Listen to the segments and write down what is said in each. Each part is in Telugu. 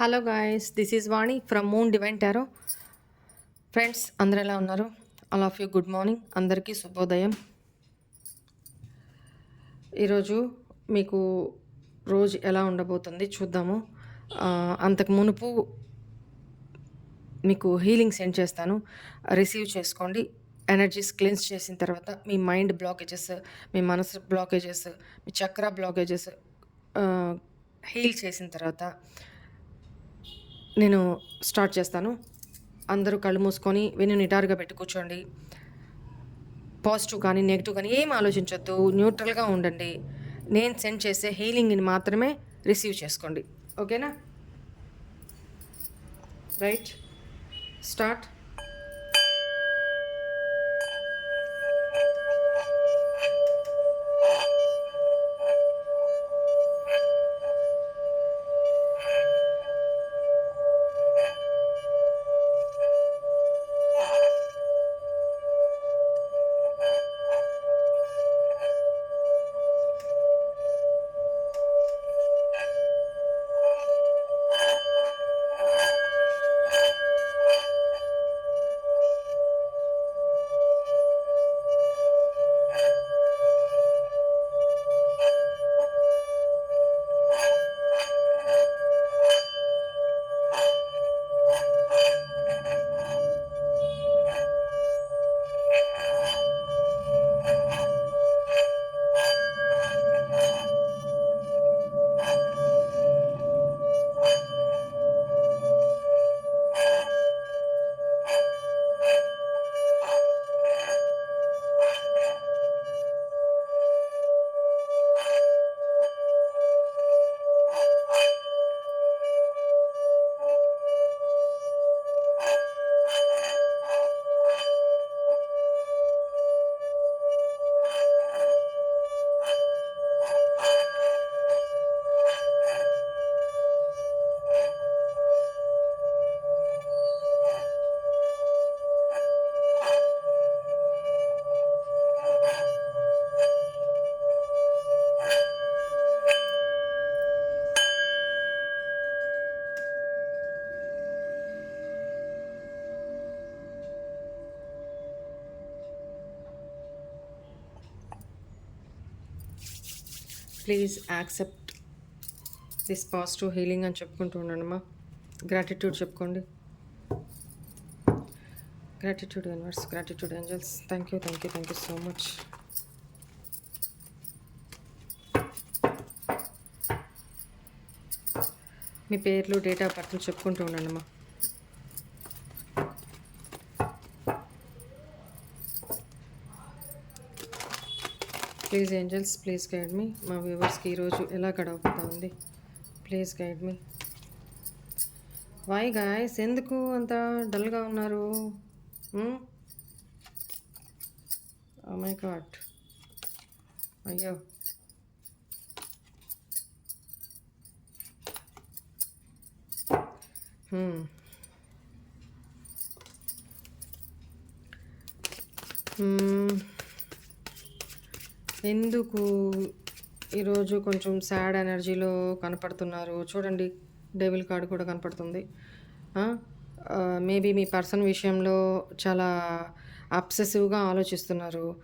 Hello guys this is Vani from moon divine tarot friends అందరు ఎలా ఉన్నారు? All of you good morning అందరికీ శుభోదయం. ఈరోజు మీకు రోజు ఎలా ఉండబోతుంది చూద్దాము. అంతకు మునుపు మీకు హీలింగ్ సెండ్ చేస్తాను. రిసీవ్ చేసుకోండి. ఎనర్జీస్ క్లెన్స్ చేసిన తర్వాత మీ మైండ్ బ్లాకేజెస్ మీ మనసు బ్లాకేజెస్ మీ చక్ర బ్లాకేజెస్ హీల్ చేసిన తర్వాత నేను స్టార్ట్ చేస్తాను. అందరూ కళ్ళు మూసుకొని వెన్ను నిటారుగా పెట్టి కూర్చోండి. పాజిటివ్ కానీ నెగిటివ్ కానీ ఏం ఆలోచించొద్దు. న్యూట్రల్గా ఉండండి. నేను సెండ్ చేసే హీలింగ్ని మాత్రమే రిసీవ్ చేసుకోండి. ఓకేనా? Right. Start. Please accept this positive healing అని చెప్పుకుంటూ ఉండండిమా గ్రాటిట్యూడ్ చెప్పుకోండి. Gratitude universe gratitude angels thank you thank you thank you so much మీ పేర్లు డేట్ ఆఫ్ బర్త్ చెప్పుకుంటూ ఉండండిమా ప్లీజ్ ఏంజల్స్ ప్లీజ్ గైడ్ మీ. మా వ్యూవర్స్కి ఈరోజు ఎలా గడవబోతా ఉంది? ప్లీజ్ గైడ్ మీ. వై గాయస్ ఎందుకు అంత డల్గా ఉన్నారు? My god. అయ్యో. Hmm. ఎందుకు ఈరోజు కొంచెం సాడ్ ఎనర్జీలో కనపడుతున్నారు? చూడండి డెవిల్ కార్డ్ కూడా కనపడుతుంది. మేబీ మీ పర్సన్ విషయంలో చాలా అబ్సెసివ్గా ఆలోచిస్తున్నారు.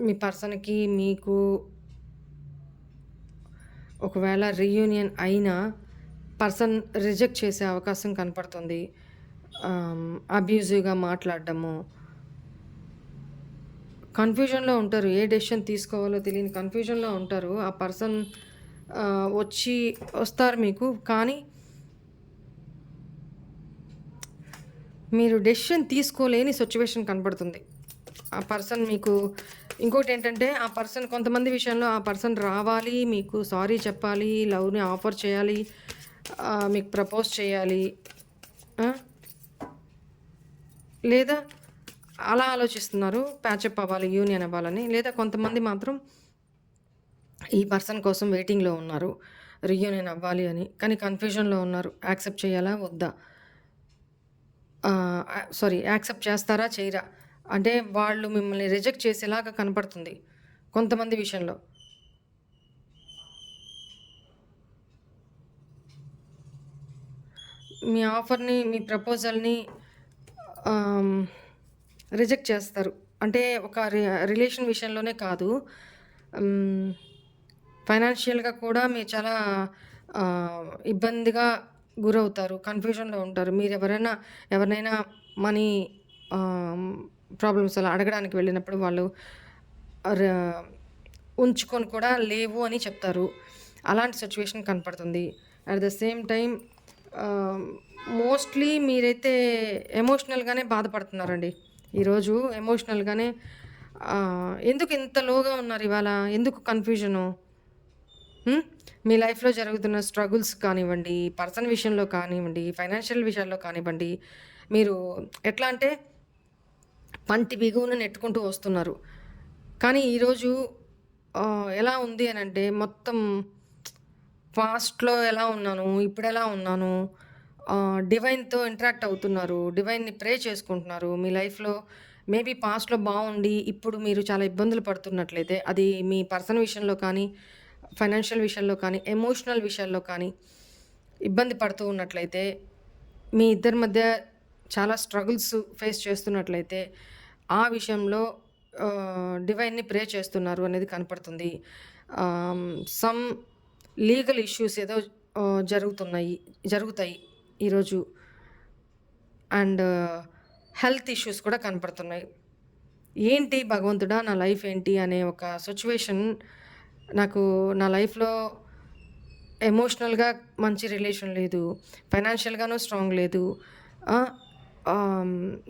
మీ పర్సన్కి మీకు ఒకవేళ రీయూనియన్ అయినా పర్సన్ రిజెక్ట్ చేసే అవకాశం కనపడుతుంది. అబ్యూజివ్గా మాట్లాడడము కన్ఫ్యూజన్లో ఉంటారు. ఏ డెసిషన్ తీసుకోవాలో తెలియని కన్ఫ్యూజన్లో ఉంటారు. ఆ పర్సన్ వచ్చి వస్తారు మీకు. కానీ మీరు డెసిషన్ తీసుకోలేని సిచ్యువేషన్ కనబడుతుంది. ఆ పర్సన్ మీకు ఇంకోటి ఏంటంటే ఆ పర్సన్ కొంతమంది విషయంలో ఆ పర్సన్ రావాలి మీకు సారీ చెప్పాలి లవ్ని ఆఫర్ చేయాలి మీకు ప్రపోజ్ చేయాలి. లేదా అలా ఆలోచిస్తున్నారు ప్యాచప్ అవ్వాలి యూనియన్ అవ్వాలని. లేదా కొంతమంది మాత్రం ఈ పర్సన్ కోసం వెయిటింగ్లో ఉన్నారు రీయూనియన్ అవ్వాలి అని. కానీ కన్ఫ్యూజన్లో ఉన్నారు యాక్సెప్ట్ చేయాలా వద్దా? సారీ యాక్సెప్ట్ చేస్తారా చేయరా? అంటే వాళ్ళు మిమ్మల్ని రిజెక్ట్ చేసేలాగా కనపడుతుంది కొంతమంది విషయంలో. మీ ఆఫర్‌ని, మీ ప్రపోజల్‌ని రిజెక్ట్ చేస్తారు. అంటే ఒక రి రిలేషన్ విషయంలోనే కాదు. ఫైనాన్షియల్‌గా కూడా మీరు చాలా ఇబ్బందిగా గురవుతారు. కన్‌ఫ్యూజన్‌లో ఉంటారు. మీరు ఎవరైనా ఎవరినైనా మనీ ప్రాబ్లమ్స్ అలా అడగడానికి వెళ్ళినప్పుడు వాళ్ళు ఉంచుకొని కూడా లేవు అని చెప్తారు. అలాంటి సిచ్యువేషన్ కనపడుతుంది. At the same time mostly మీరైతే ఎమోషనల్‌గానే బాధపడుతున్నారండి. ఈరోజు ఎమోషనల్‌గానే ఎందుకు ఇంత లోగా ఉన్నారు ఇవాళ? ఎందుకు కన్‌ఫ్యూజను? మీ లైఫ్‌లో జరుగుతున్న స్ట్రగుల్స్ కానివ్వండి, పర్సన్ విషయంలో కానివ్వండి, ఫైనాన్షియల్ విషయాల్లో కానివ్వండి, మీరు ఎట్లా అంటే పంటి బిగువున నెట్టుకుంటూ వస్తున్నారు. కానీ ఈరోజు ఎలా ఉంది అని అంటే మొత్తం పాస్ట్‌లో ఎలా ఉన్నాను, ఇప్పుడు ఎలా ఉన్నాను, డివైన్‌తో ఇంటరాక్ట్ అవుతున్నారు. డివైన్‌ని ప్రే చేసుకుంటున్నారు. మీ లైఫ్‌లో మేబీ పాస్ట్‌లో బాగుండి ఇప్పుడు మీరు చాలా ఇబ్బందులు పడుతున్నట్లయితే, అది మీ పర్సన్ విషయంలో కానీ, ఫైనాన్షియల్ విషయంలో కానీ, ఎమోషనల్ విషయాల్లో కానీ ఇబ్బంది పడుతూ ఉన్నట్లయితే, మీ ఇద్దరి మధ్య చాలా స్ట్రగుల్స్ ఫేస్ చేస్తున్నట్లయితే, ఆ విషయంలో డివైన్‌ని ప్రే చేస్తున్నారు అనేది కనపడుతుంది. సమ్ లీగల్ ఇష్యూస్ ఏదో జరుగుతున్నాయి జరుగుతాయి ఈరోజు. అండ్ హెల్త్ ఇష్యూస్ కూడా కనపడుతున్నాయి. ఏంటి భగవంతుడా! నా లైఫ్ ఏంటి అనే ఒక సిచ్యువేషన్ నాకు నా లైఫ్‌లో ఎమోషనల్‌గా మంచి రిలేషన్ లేదు. ఫైనాన్షియల్‌గాను స్ట్రాంగ్ లేదు.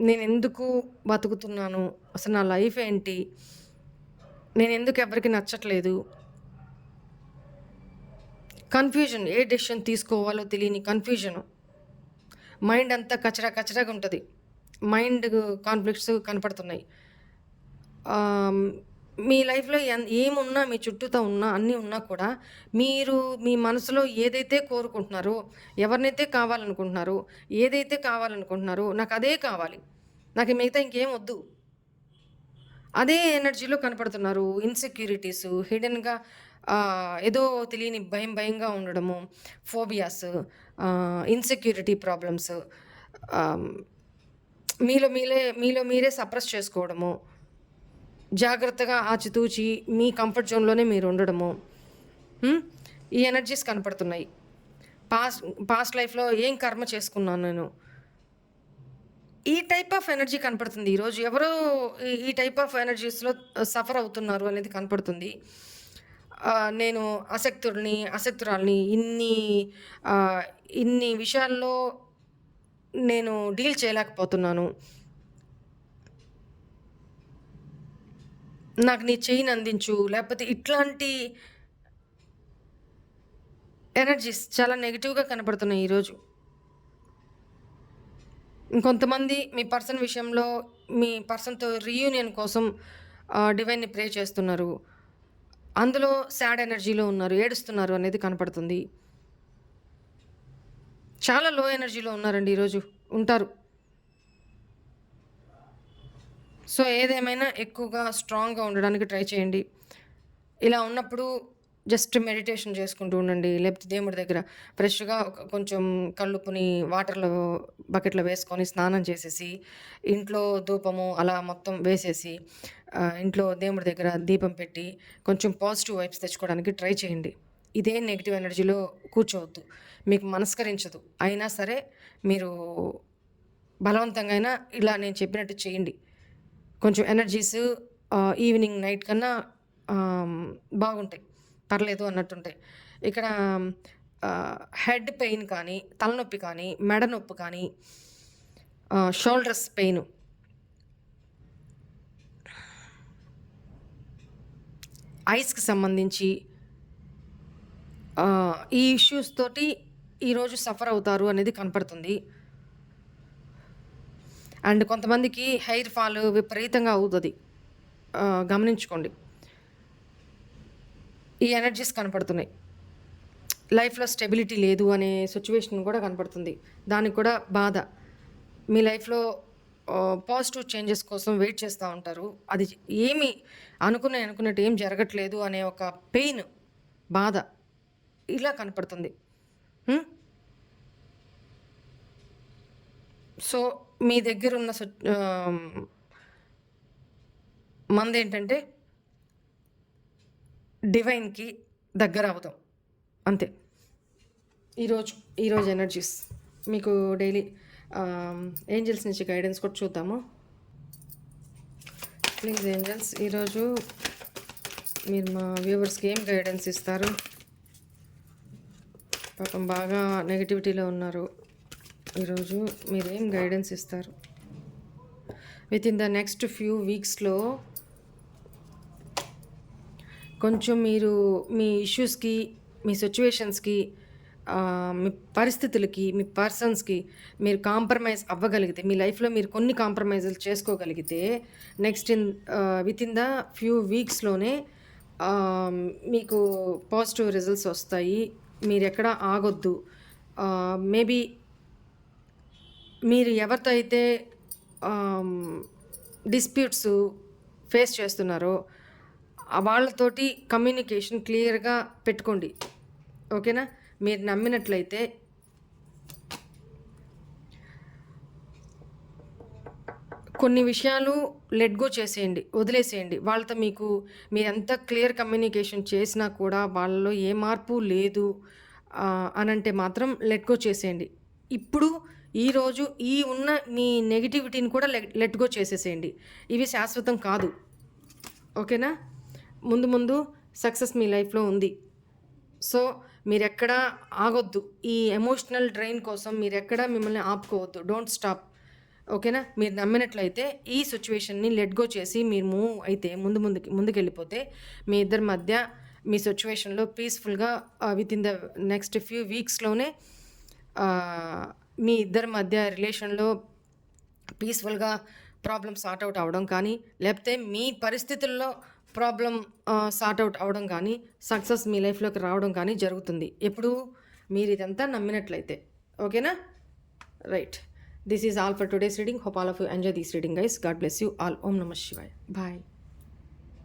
నేను ఎందుకు బతుకుతున్నాను? అసలు నా లైఫ్ ఏంటి? నేను ఎందుకు ఎవరికీ నచ్చట్లేదు? కన్‌ఫ్యూజన్. ఏ డెసిషన్ తీసుకోవాలో తెలియని కన్‌ఫ్యూజను. మైండ్ అంతా కచరా కచరాగా ఉంటుంది మైండ్ కాన్‌ఫ్లిక్ట్స్ కనపడుతున్నాయి. మీ లైఫ్‌లో ఎన్ ఏమున్నా మీ చుట్టూతో ఉన్నా, అన్నీ ఉన్నా కూడా మీరు మీ మనసులో ఏదైతే కోరుకుంటున్నారో, ఎవరినైతే కావాలనుకుంటున్నారో, ఏదైతే కావాలనుకుంటున్నారో నాకు అదే కావాలి. నాకు మిగతా ఇంకేం వద్దు. అదే ఎనర్జీలో కనపడుతున్నారు. ఇన్సెక్యూరిటీస్ హిడెన్‌గా ఏదో తెలియని భయం భయంగా ఉండడము, ఫోబియాస్, ఇన్‌సెక్యూరిటీ ప్రాబ్లమ్స్, మీలో మీలే మీలో మీరే సప్రెస్ చేసుకోవడము. జాగ్రత్తగా ఆచితూచి మీ కంఫర్ట్ జోన్‌లోనే మీరు ఉండడము. ఈ ఎనర్జీస్ కనపడుతున్నాయి. పాస్ట్ పాస్ట్ లైఫ్‌లో ఏం కర్మ చేసుకున్నాను నేను? ఈ టైప్ ఆఫ్ ఎనర్జీ కనపడుతుంది. ఈరోజు ఎవరో ఈ టైప్ ఆఫ్ ఎనర్జీస్‌లో సఫర్ అవుతున్నారు అనేది కనపడుతుంది. నేను అశక్తుడిని, అశక్తురాలిని ఇన్ని ఇన్ని విషయాల్లో నేను డీల్ చేయలేకపోతున్నాను. నాకు నీ చెయ్యిని అందించు. లేకపోతే ఇట్లాంటి ఎనర్జీస్ చాలా నెగిటివ్గా కనపడుతున్నాయి ఈరోజు. ఇంకొంతమంది మీ పర్సన్ విషయంలో మీ పర్సన్‌తో రీయూనియన్ కోసం డివైన్‌ని ప్రే చేస్తున్నారు. అందులో సాడ్ ఎనర్జీలో ఉన్నారు. ఏడుస్తున్నారు అనేది కనపడుతుంది. చాలా లో ఎనర్జీలో ఉన్నారండి ఈరోజు. ఉంటారు. సో, ఏదేమైనా ఎక్కువగా స్ట్రాంగ్‌గా ఉండడానికి ట్రై చేయండి. ఇలా ఉన్నప్పుడు జస్ట్ మెడిటేషన్ చేసుకుంటూ ఉండండి. లేకపోతే దేవుడి దగ్గర ఫ్రెష్‌గా ఒక కొంచెం కల్లుప్పుని వాటర్‌లో బకెట్‌లో వేసుకొని స్నానం చేసేసి, ఇంట్లో ధూపము అలా మొత్తం వేసేసి, ఇంట్లో దేవుడి దగ్గర దీపం పెట్టి, కొంచెం పాజిటివ్ వైబ్స్ తెచ్చుకోవడానికి ట్రై చేయండి. ఇదే నెగిటివ్ ఎనర్జీలో కూర్చోవద్దు. మీకు మనస్కరించదు. అయినా సరే మీరు బలవంతంగా అయినా ఇలా నేను చెప్పినట్టు చేయండి. కొంచెం ఎనర్జీస్ ఈవినింగ్ నైట్ కన్నా బాగుంటాయి. పర్లేదు అన్నట్టుంటాయి. ఇక్కడ హెడ్ పెయిన్ కానీ, తలనొప్పి కానీ, మెడ నొప్పి కానీ, షోల్డర్స్ పెయిన్ ఐస్‌కి సంబంధించి ఈ ఇష్యూస్ తోటి ఈరోజు సఫర్ అవుతారు అనేది కనపడుతుంది. అండ్ కొంతమందికి హెయిర్ ఫాల్ విపరీతంగా అవుతుంది గమనించుకోండి. ఈ ఎనర్జీస్ కనపడుతున్నాయి. లైఫ్‌లో స్టెబిలిటీ లేదు అనే సిచ్యువేషన్ కూడా కనపడుతుంది. దానికి కూడా బాధ. మీ లైఫ్‌లో పాజిటివ్ చేంజెస్ కోసం వెయిట్ చేస్తూ ఉంటారు. అది ఏమి అనుకున్న అనుకున్నట్టు ఏం జరగట్లేదు అనే ఒక పెయిన్, బాధ ఇలా కనపడుతుంది. సో మీ దగ్గర ఉన్న మంది ఏంటంటే డివైన్కి దగ్గర అవుతాం. అంతే. ఈరోజు ఈరోజు ఎనర్జీస్ మీకు డైలీ ఏంజల్స్ నుంచి గైడెన్స్ కూడా చూద్దాము. ప్లీజ్ ఏంజల్స్ ఈరోజు మీరు మా వ్యూవర్స్కి ఏం గైడెన్స్ ఇస్తారు? పాపం బాగా నెగిటివిటీలో ఉన్నారు. ఈరోజు మీరు ఏం గైడెన్స్ ఇస్తారు? With in the next few వీక్స్లో కొంచెం మీరు మీ ఇష్యూస్కి మీ సిచ్యువేషన్స్కి మీ పరిస్థితులకి మీ పర్సన్స్కి మీరు కాంప్రమైజ్ అవ్వగలిగితే మీ లైఫ్లో మీరు కొన్ని కాంప్రమైజులు చేసుకోగలిగితే next in within the few వీక్స్లోనే మీకు పాజిటివ్ రిజల్ట్స్ వస్తాయి. మీరు ఎక్కడ ఆగొద్దు. మేబీ మీరు ఎవరితో అయితే డిస్ప్యూట్స్ ఫేస్ చేస్తున్నారో వాళ్ళతోటి కమ్యూనికేషన్ క్లియర్గా పెట్టుకోండి. ఓకేనా? మీరు నమ్మినట్లయితే కొన్ని విషయాలు లెట్ గో చేసేయండి వదిలేసేయండి. వాళ్ళతో మీకు మీరు ఎంత క్లియర్ కమ్యూనికేషన్ చేసినా కూడా వాళ్ళలో ఏ మార్పు లేదు అని అనంటే మాత్రం లెట్ గో చేసేయండి. ఇప్పుడు ఈరోజు ఈ ఉన్న మీ నెగిటివిటీని కూడా లెట్ గో చేసేసేయండి. ఇవి శాశ్వతం కాదు. ఓకేనా? ముందు ముందు సక్సెస్ మీ లైఫ్లో ఉంది. సో మీరు ఎక్కడ ఆగొద్దు. ఈ ఎమోషనల్ డ్రైన్ కోసం మీరు ఎక్కడ మిమ్మల్ని ఆపుకోవద్దు. Don't stop. ఓకేనా? మీరు నమ్మినట్లయితే ఈ సిచ్యువేషన్ని లెట్ గో చేసి మీరు మూవ్ అయితే ముందు ముందుకి ముందుకెళ్ళిపోతే మీ ఇద్దరి మధ్య మీ సిచ్యువేషన్లో పీస్ఫుల్గా with in the next few వీక్స్లోనే మీ ఇద్దరి మధ్య రిలేషన్లో పీస్ఫుల్గా ప్రాబ్లమ్ సార్ట్ అవుట్ అవ్వడం కానీ లేకపోతే మీ పరిస్థితుల్లో ప్రాబ్లం సార్ట్ అవుట్ అవ్వడం కానీ సక్సెస్ మీ లైఫ్లోకి రావడం కానీ జరుగుతుంది. ఎప్పుడు మీరు ఇదంతా నమ్మినట్లయితే. ఓకేనా? Right. This is all for today's reading. Hope all of you enjoy these reading guys. God bless you all. ఓం నమ శివాయ్. బాయ్.